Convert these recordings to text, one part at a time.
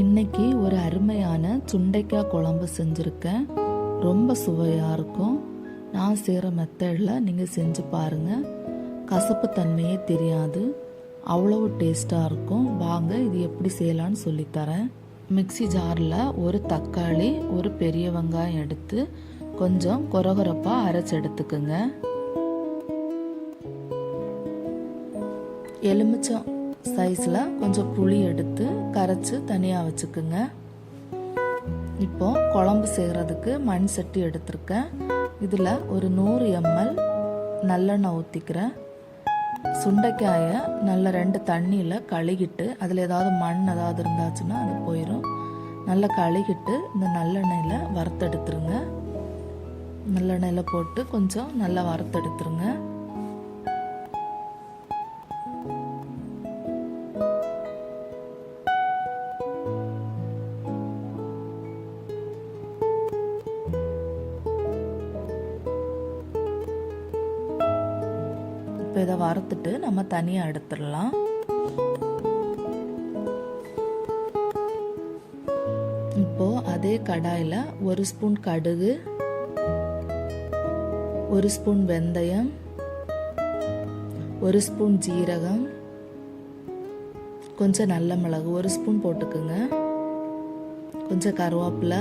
இன்னைக்கு ஒரு அருமையான சுண்டைக்காய் குழம்பு செஞ்சுருக்கேன். ரொம்ப சுவையாக இருக்கும். நான் செய்கிற மெத்தடில் நீங்கள் செஞ்சு பாருங்கள் கசப்பு தன்மையே தெரியாது. அவ்வளவு டேஸ்ட்டாக இருக்கும். வாங்க இது எப்படி செய்யலான்னு சொல்லித்தரேன் மிக்ஸி ஜாரில் ஒரு தக்காளி ஒரு பெரிய வெங்காயம் எடுத்து கொஞ்சம் கொரகொரப்பாக அரைச்சி எடுத்துக்குங்க. எலுமிச்சம் சைஸில் கொஞ்சம் புளி எடுத்து கரைச்சி தனியாக வச்சுக்குங்க. இப்போ குழம்பு செய்கிறதுக்கு மண் சட்டி எடுத்திருக்கேன். இதில் ஒரு நூறு எம்எல் நல்லெண்ணெய் ஊற்றிக்கிறேன் சுண்டைக்காயை நல்ல ரெண்டு தண்ணியில் கழுகிட்டு அதில் ஏதாவது மண் ஏதாவது இருந்தாச்சுன்னா அது போயிடும் நல்லா கழுகிட்டு இந்த நல்லெண்ணெயில் வறுத்தெடுத்துருங்க. நல்லெண்ணெயில் போட்டு கொஞ்சம் நல்லா வறுத்தெடுத்துருங்க. இப்போ இதை வறுத்துட்டு நம்ம தனியாக எடுத்துடலாம். இப்போ அதே கடாயில் ஒரு ஸ்பூன் கடுகு ஒரு ஸ்பூன் வெந்தயம் ஒரு ஸ்பூன் ஜீரகம் கொஞ்சம் நல்ல மிளகு ஒரு ஸ்பூன் போட்டுக்குங்க. கொஞ்சம் கருவேப்பிலை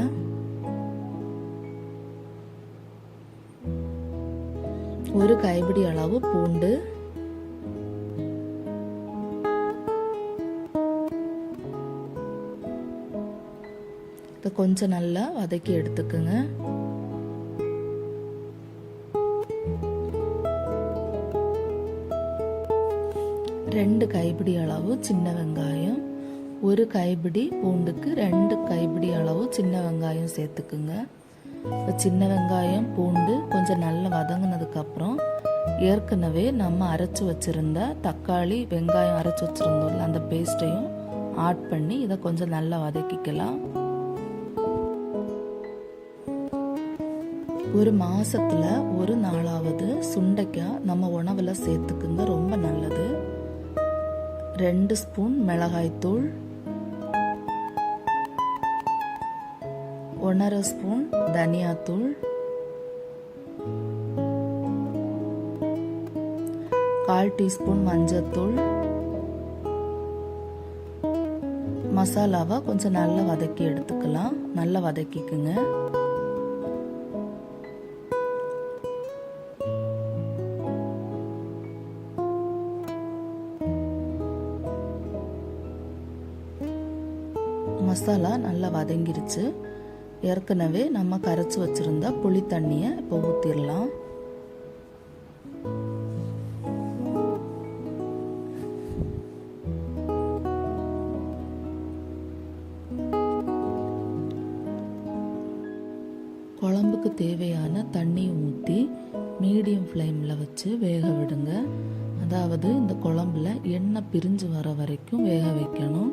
ஒரு கைபிடி அளவு பூண்டு இதை கொஞ்சம் நல்லா வதக்கி எடுத்துக்குங்க ரெண்டு கைப்பிடி அளவு சின்ன வெங்காயம் ஒரு கைப்பிடி பூண்டுக்கு ரெண்டு கைப்பிடி அளவு சின்ன வெங்காயம் சேர்த்துக்குங்க இப்போ சின்ன வெங்காயம் பூண்டு கொஞ்சம் நல்லா வதங்கினதுக்கப்புறம் ஏற்கனவே நம்ம அரைச்சி வச்சுருந்த தக்காளி வெங்காயம் அரைச்சி வச்சுருந்தோம்ல அந்த பேஸ்ட்டையும் ஆட் பண்ணி இதை கொஞ்சம் நல்லா வதக்கிக்கலாம். ஒரு மாதத்தில் ஒரு நாளாவது சுண்டைக்காய் நம்ம உணவில் சேர்த்துக்குங்க ரொம்ப நல்லது. ரெண்டு ஸ்பூன் மிளகாய்த்தூள் ஒன்றரை ஸ்பூன் தனியாத்தூள் கால் டீஸ்பூன் மஞ்சத்தூள் மசாலாவை கொஞ்சம் நல்லா வதக்கி எடுத்துக்கலாம். நல்லா வதக்கிக்குங்க. மசாலா நல்லா வதங்கிருச்சு. ஏற்கனவே நம்ம கரைச்சி வச்சுருந்த புளி தண்ணியை இப்போ ஊற்றிடலாம் குழம்புக்கு தேவையான தண்ணி ஊற்றி மீடியம் ஃப்ளேமில் வச்சு வேக விடுங்க. அதாவது இந்த குழம்புல எண்ணெய் பிரிஞ்சு வர வரைக்கும் வேக வைக்கணும்.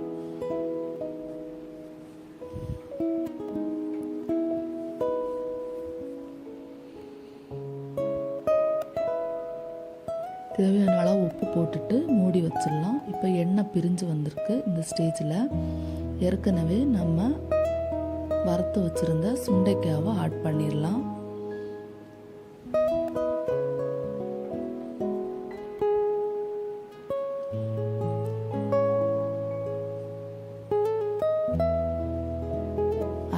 தேவையான அளவு உப்பு போட்டுட்டு மூடி வச்சிடலாம். இப்போ எண்ணெய் பிரிஞ்சு வந்திருக்கு இந்த ஸ்டேஜில். ஏற்கனவே நம்ம வறுத்து வச்சுருந்த சுண்டைக்காவை ஆட் பண்ணிடலாம்.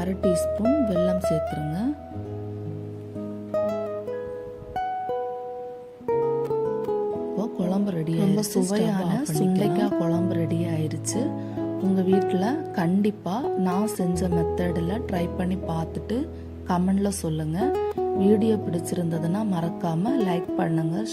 அரை டீஸ்பூன் வெல்லம் சேர்த்துருங்க. குழம்பு ரெடி ரொம்ப சுவையான சுண்டைக்காய் குழம்பு ரெடி ஆயிருச்சு உங்கள் வீட்டில் கண்டிப்பாக நான் செஞ்ச மெத்தடில் ட்ரை பண்ணி பார்த்துட்டு கமெண்டில் சொல்லுங்கள் வீடியோ பிடிச்சிருந்ததுன்னா மறக்காமல் லைக் பண்ணுங்கள்